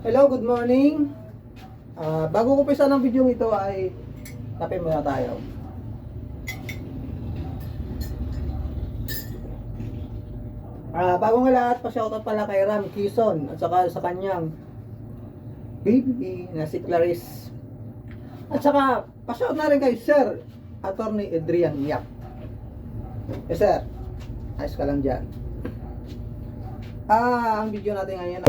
Hello, good morning. Ah, bago ko pisa ng video ito ay kape muna tayo. Ah, bago nga lahat, pa-shoutout pala kay Ram Kison at saka sa kanyang baby na si Clarice. At saka, pa-shout na rin kay Sir Attorney Adrian Yap. Yes, sir. Ayos ka lang dyan. Ah, ang video natin ngayon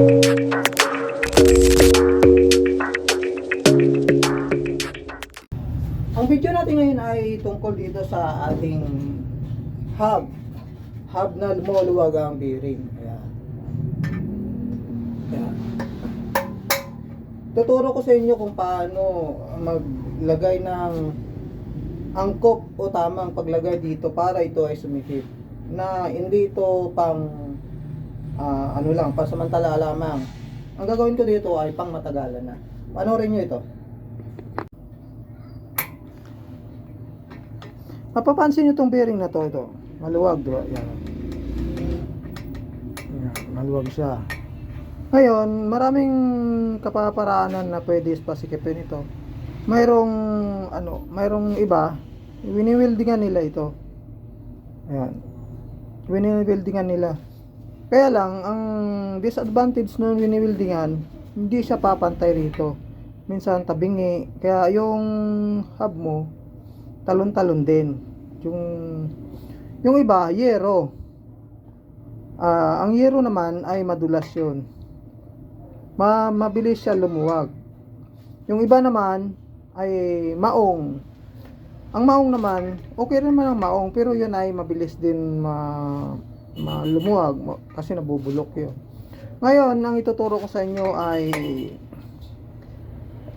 Ang video natin ngayon ay tungkol dito sa ating hub. Hub na lumuluwag ang bearing. Ayan. Ayan. Tuturo ko sa inyo kung paano maglagay ng angkop o tamang paglagay dito para ito ay sumikip. Na hindi ito pang ah, ano lang, pasamantala lamang. Ang gagawin ko dito ay pang matagalan na. Panoorin nyo ito. Mapapansin nyo itong bearing na to, ito. Maluwag, diba? Yan. Yan, maluwag siya. Ngayon, maraming kapaparaanan na pwede pasikipin ito. Mayroong, ano, mayroong iba, winiwildingan nila ito. Ayan. Winiwildingan nila. Kaya lang, ang disadvantage ng winiwildingan, hindi siya papantay rito. Minsan tabingi. Kaya yung hub mo, talon-talon din. Yung yung iba, yero. Ah, ang yero naman ay madulas 'yun. Ma mabilis siya lumuwag. Yung iba naman ay maong. Ang maong naman, okay naman ang maong, pero 'yun ay mabilis din ma malumuwag ma- kasi nabubulok 'yun. Ngayon, ang ituturo ko sa inyo ay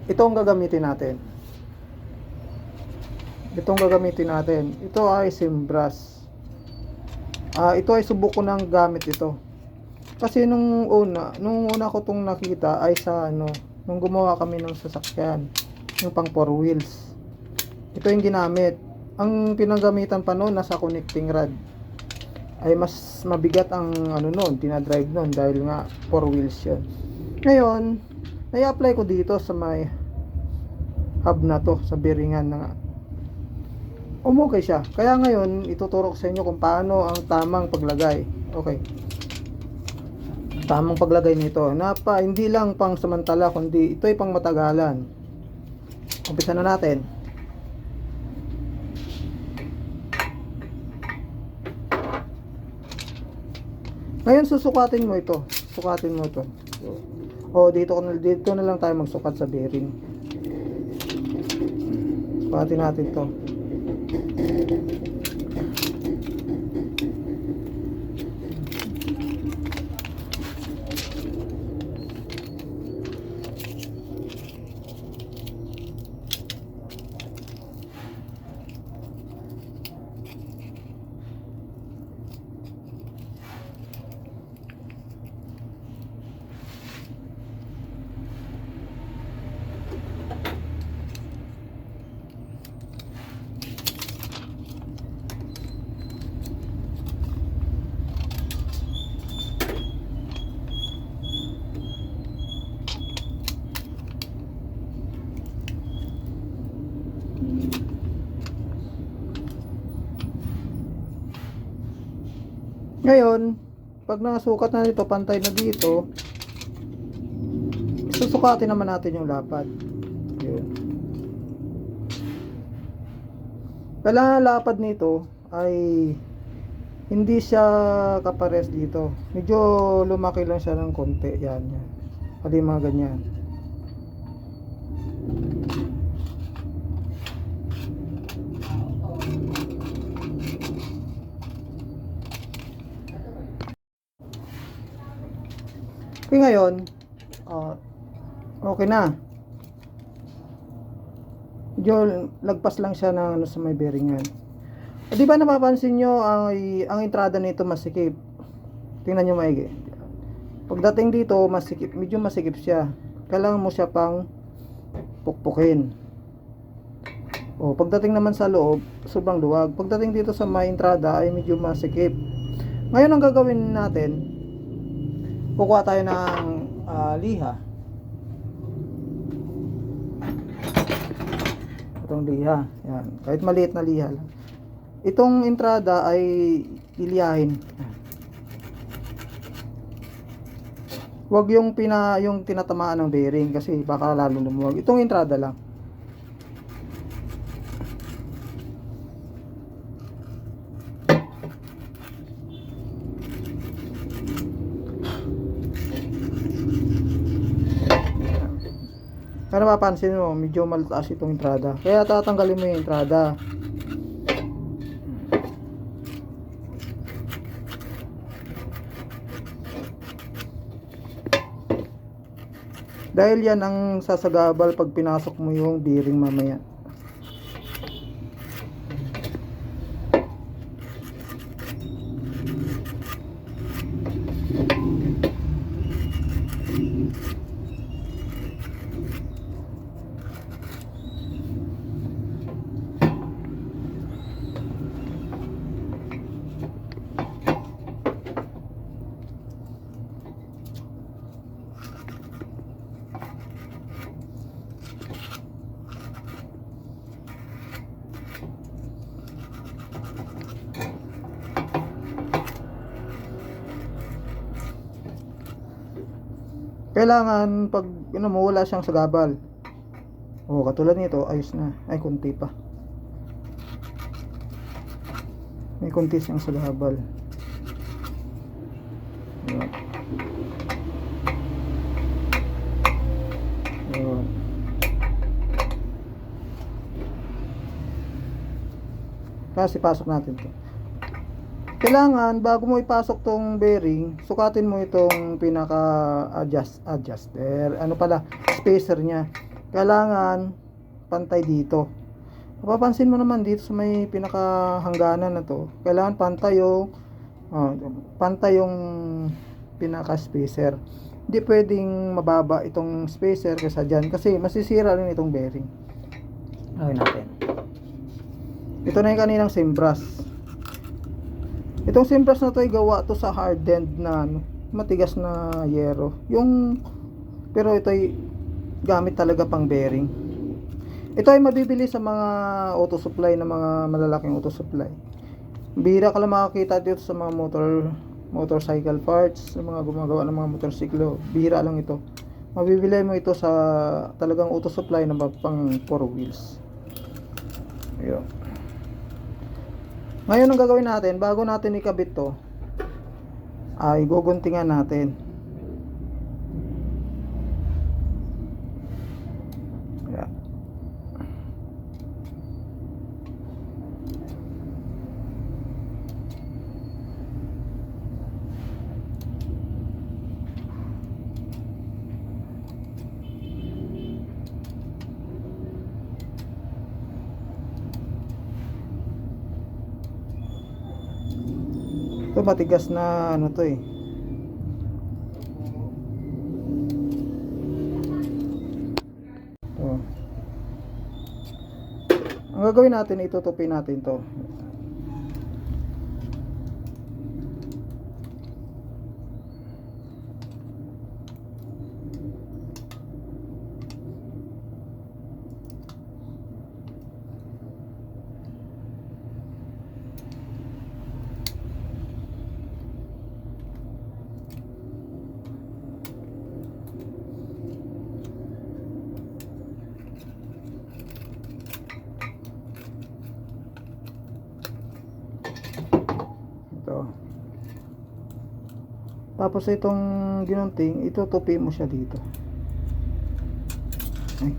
ito ang gagamitin natin itong gagamitin natin. Ito ay simbras. Ah, ito ay subok ko ng gamit ito. Kasi nung una, nung una ko tong nakita ay sa ano, nung gumawa kami ng sasakyan, yung pang four wheels. Ito yung ginamit. Ang pinanggamitan pa noon nasa connecting rod. Ay mas mabigat ang ano noon, tinadrive noon dahil nga four wheels 'yon. Ngayon, nai-apply ko dito sa may hub na to, sa bearingan na umukay siya. Kaya ngayon, ituturo ko sa inyo kung paano ang tamang paglagay. Okay. Tamang paglagay nito. Napa, hindi lang pang samantala, kundi ito ay pang matagalan. Umpisa na natin. Ngayon, susukatin mo ito. Sukatin mo ito. O, dito, na- dito na lang tayo magsukat sa bearing. Sukatin natin to. Ngayon, pag nasukat na nito, pantay na dito, susukatin naman natin yung lapad. Yun. Kailangan lapad nito ay hindi siya kapares dito. Medyo lumaki lang siya ng konti. Yan, yan. Pali mga ganyan. Okay ngayon, ah, okay na. Medyo lagpas lang siya ng ano sa may bearingan. Eh, di ba napapansin nyo ang, ang entrada nito masikip? Tingnan nyo maigi. Pagdating dito, masikip, medyo masikip siya. Kailangan mo siya pang pukpukin. O, pagdating naman sa loob, sobrang luwag. Pagdating dito sa may entrada ay medyo masikip. Ngayon ang gagawin natin, kukuha tayo ng uh, liha. Itong liha yan. kahit maliit na liha lang. Itong entrada ay iliyahin wag yung pina yung tinatamaan ng bearing kasi baka lalo lumuwag. Itong entrada lang. Pero mapapansin mo, medyo malataas itong entrada. Kaya tatanggalin mo yung entrada. Dahil yan ang sasagabal pag pinasok mo yung bearing mamaya. Kailangan pag ano mo wala siyang sagabal. Oh, katulad nito, ayos na. Ay, kunti pa. May kunti siyang sagabal. Ayan. Ayan. Kasi pasok natin to. Kailangan bago mo ipasok tong bearing, sukatin mo itong pinaka adjust adjuster. Ano pala, spacer niya. Kailangan pantay dito. Mapapansin mo naman dito sa may pinaka hangganan na to. Kailangan pantay yung oh, pantay yung pinaka spacer. Hindi pwedeng mababa itong spacer kaysa dyan kasi masisira rin itong bearing. Okay natin. Ito na yung kaninang simbras. Itong simbras na to ay gawa to sa hardened na ano, matigas na yero. Yung pero ito ay gamit talaga pang bearing. Ito ay mabibili sa mga auto supply na mga malalaking auto supply. Bihira ka lang makakita dito sa mga motor motorcycle parts, sa mga gumagawa ng mga motorsiklo. Bihira lang ito. Mabibili mo ito sa talagang auto supply na pang 4 wheels. Ayun. Ngayon ang gagawin natin, bago natin ikabit to, ay guguntingan natin. Ayan. Matigas na ano to eh. Ito. Ang gagawin natin, itutupi natin to. Ito. Tapos itong ginunting, itutupi mo siya dito. Ay.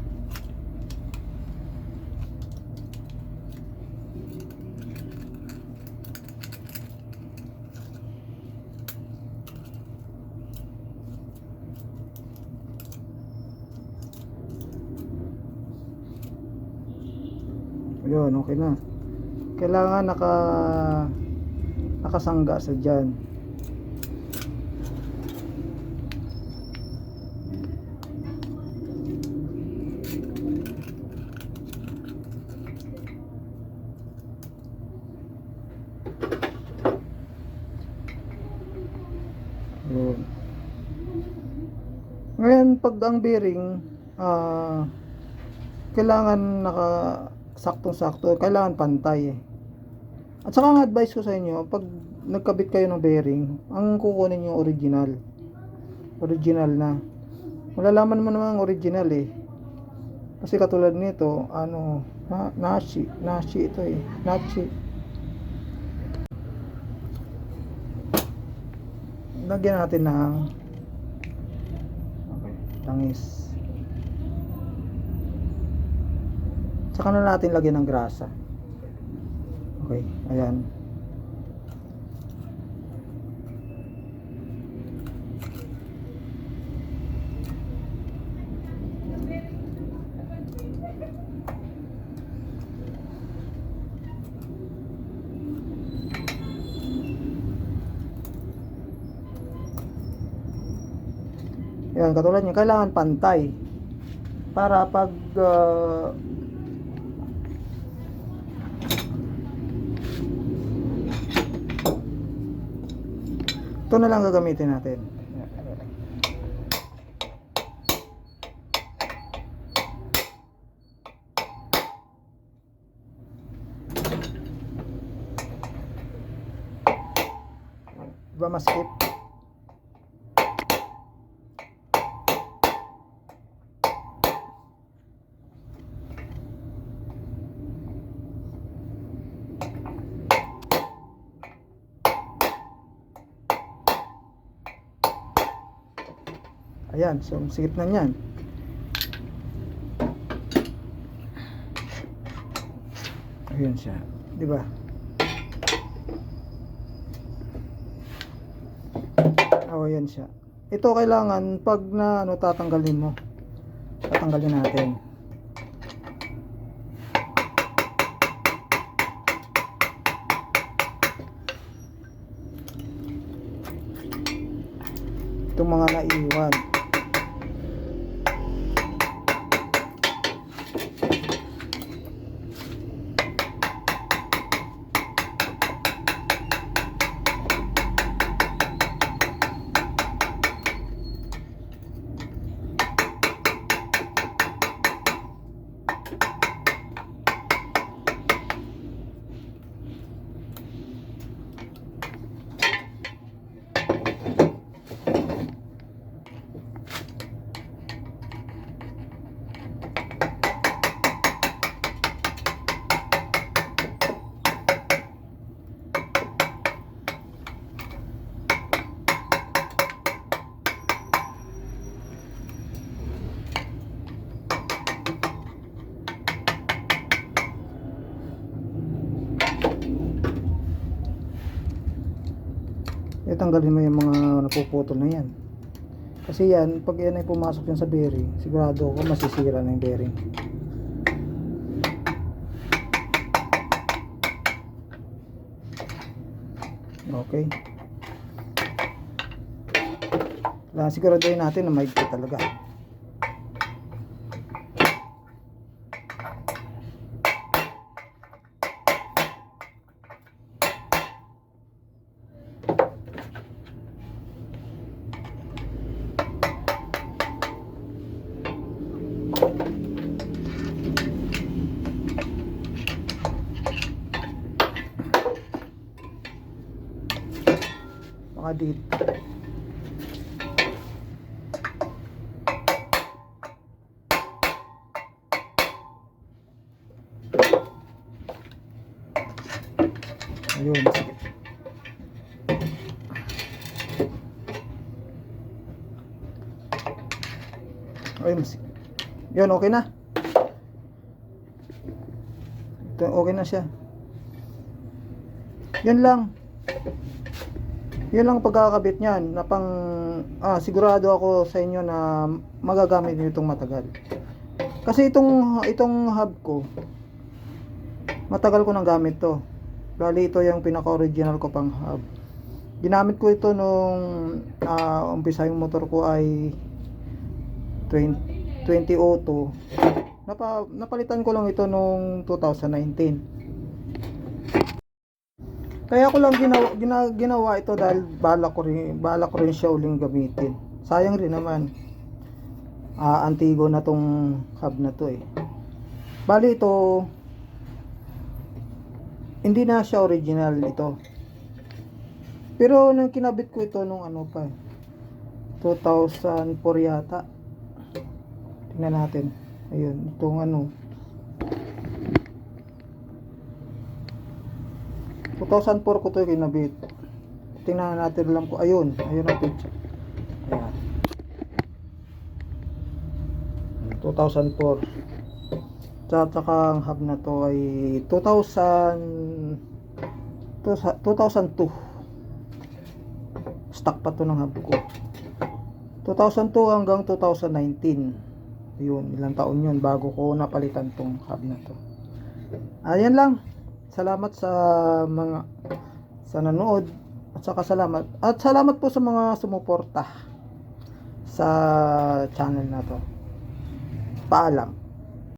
Ayun, okay na. Kailangan naka nakasangga sa dyan. Yun. Ngayon, pag ang bearing, ah, kailangan naka saktong-sakto. Kailangan pantay eh. At saka ang advice ko sa inyo, pag nagkabit kayo ng bearing, ang kukunin yung original. Original na. Malalaman mo naman ang original eh. Kasi katulad nito, ano, na, nashi, nashi ito eh. Nashi. Lagyan natin ng langis. Saka na natin lagyan ng grasa. Okay, ayan. Yan, katulad niya, kailangan pantay. Para pag ah, ito na lang gagamitin natin. Diba maskip? Ayan, so sikip na niyan. Ayun siya, 'di ba? Oh, ayan siya. Ito kailangan pag na ano tatanggalin mo. Tatanggalin natin. Itong mga naiwan. Itanggalin mo yung mga napuputol na yan. Kasi yan, pag yan ay pumasok yan sa bearing, sigurado ako masisira na yung bearing. Okay. Siguraduhin natin na maigpit talaga. Baka dito. Ayun, sige. Ayun, sige. Yun, okay na. Ito, okay na siya. Yun lang. Yun lang ang pagkakabit niyan na pang ah, sigurado ako sa inyo na magagamit niyo itong matagal. Kasi itong itong hub ko matagal ko nang gamit to. Bali ito yung pinaka-original ko pang hub. Ginamit ko ito nung ah, umpisa yung motor ko ay 20, 2002. Napa, napalitan ko lang ito nung 2019. Kaya ko lang ginawa, gina, ginawa ito dahil balak ko rin, balak ko rin siya uling gamitin. Sayang rin naman. Ah, antigo na tong hub na to eh. Bali ito, hindi na siya original ito. Pero nung kinabit ko ito nung ano pa eh, 2004 yata. Tingnan natin. Ayun, itong ano. 2004 ko ito kinabit. Tingnan natin lang ko. Ayun, ayun ang picture. Ayan. 2004. Tsaka tsaka ang hub na to ay 2000 2002. Stock pa to ng hub ko. 2002 hanggang 2019. Yun, ilang taon yun bago ko napalitan tong hub na to. Ayan lang. Salamat sa mga sa nanood at saka salamat at salamat po sa mga sumuporta sa channel na to. Paalam.